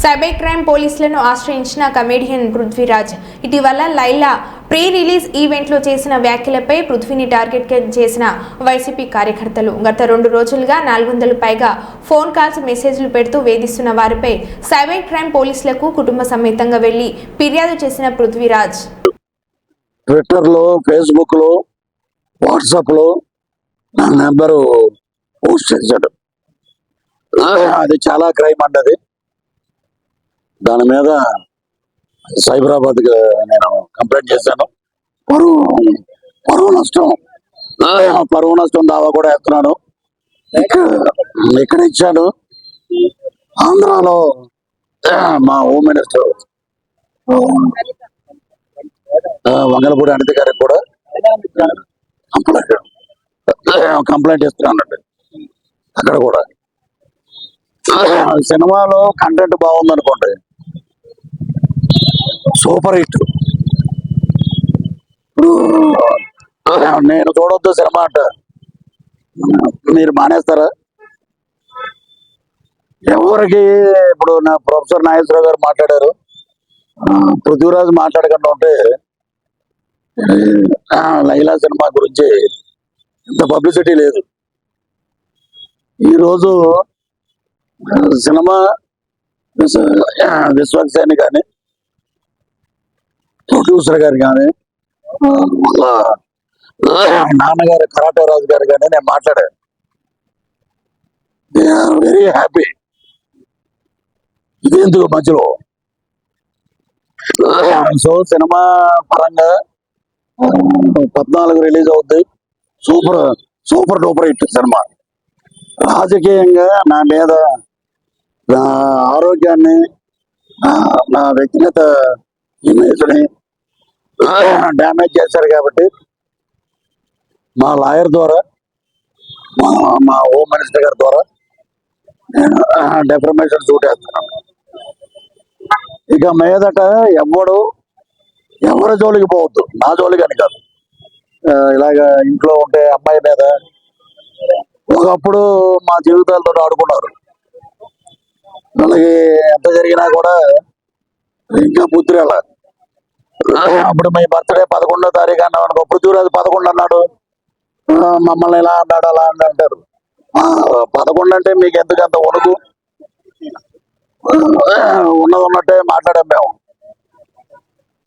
Cyber crime పోలీసులను ఆశ్రయించిన comedian Prithviraj. ఇటీవల లైలా ప్రీ రిలీజ్ ఈవెంట్లో చేసిన వ్యాఖ్యలపై పృథ్వీని టార్గెట్ చేసిన వైసీపీ కార్యకర్తలు. గత రెండు రోజులుగా నాలుగు వందల పైగా ఫోన్ కాల్స్ మెసేజ్లు పెడుతూ వేధిస్తున్న వారిపై సైబర్ క్రైమ్ పోలీసులకు కుటుంబ సమేతంగా వెళ్ళి ఫిర్యాదు చేసిన పృథ్వీరాజ్. ట్విట్టర్లో ఫేస్బుక్లో వాట్సాప్లో నా నెంబరు పోస్ట్ చేశాడు. అది చాలా క్రైమ్ అండి దాని మీద సైబరాబాద్ నేను కంప్లైంట్ చేశాను. పరువు పరువు నష్టం. పరువు నష్టం దావా కూడా ఎత్తున్నాను ఇక్కడ ఇచ్చాడు ఆంధ్రాలో మా హోమ్ మినిస్టర్ వంగలపూడి అనిత గారికి కూడా కంప్లైంట్ కంప్లైంట్ ఇస్తున్నానండి అక్కడ కూడా. సినిమాలో కంటెంట్ బాగుంది అనుకోండి సూపర్ హిట్. నేను చూడొద్దు సినిమా అంట. మీరు మానేస్తారా? ఎవరికి ఇప్పుడు నా ప్రొఫెసర్ నాగేశ్వరరావు గారు మాట్లాడారు. పృథ్వీరాజు పృథ్వీరాజ్ మాట్లాడకుండా ఉంటే ఆ, లైలా సినిమా గురించి ఇంత పబ్లిసిటీ లేదు. ఈరోజు సినిమా విశ్వ- ఆ, కానీ ప్రొడ్యూసర్ గారు కానీ నాన్నగారు కరాటే రాజు గారు కానీ నేను మాట్లాడాను. వెరీ హ్యాపీ ఇది ఎందుకు మధ్యలో? సో సినిమా పరంగా పద్నాలుగు రిలీజ్ అవుద్ది. Super super duper hit cinema. రాజకీయంగా నా మీద నా ఆరోగ్యాన్ని నా వ్యక్తిగత ఇమేజ్ని డ్యామేజ్ చేశారు కాబట్టి మా లాయర్ ద్వారా మా మా హోమ్ మినిస్టర్ గారి ద్వారా నేను డెఫర్మేషన్ సూట్ వేస్తున్నాను. ఇక మీదట ఎవడు ఎవరి జోలికి పోవద్దు నా జోలికి అని కాదు. ఇలాగ ఇంట్లో ఉంటే అమ్మాయి మీద ఒకప్పుడు మా జీవితాలతో ఆడుకున్నారు. వాళ్ళకి ఎంత జరిగినా కూడా ఇంకా బుద్ధి రాల. అప్పుడు మీ బర్త్డే పదకొండో తారీఖు అన్నాం అనుకో పృథ్వీరాజు పదకొండు అన్నాడు. మమ్మల్ని ఇలా అన్నాడు అలా అని అంటారు. పదకొండు అంటే మీకు ఎందుకు అంత వణుకు? ఉన్నది ఉన్నట్టే మాట్లాడాం మేము.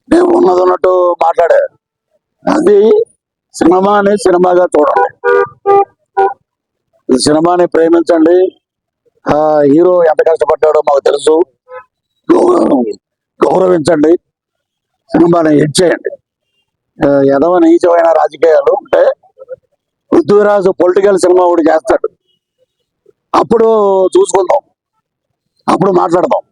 మేము ఉన్నది ఉన్నట్టు మాట్లాడే అది సినిమాని సినిమాగా చూడండి. సినిమాని ప్రేమించండి. హీరో ఎంత కష్టపడ్డాడో మాకు తెలుసు. గౌరవించండి. సినిమాని హిట్ చేయండి. ఎదవ నీచమైన రాజకీయాలు ఉంటే పృథ్వీరాజు పొలిటికల్ సినిమా ఒకటి చేస్తాడు. అప్పుడు చూసుకుందాం. అప్పుడు మాట్లాడదాం.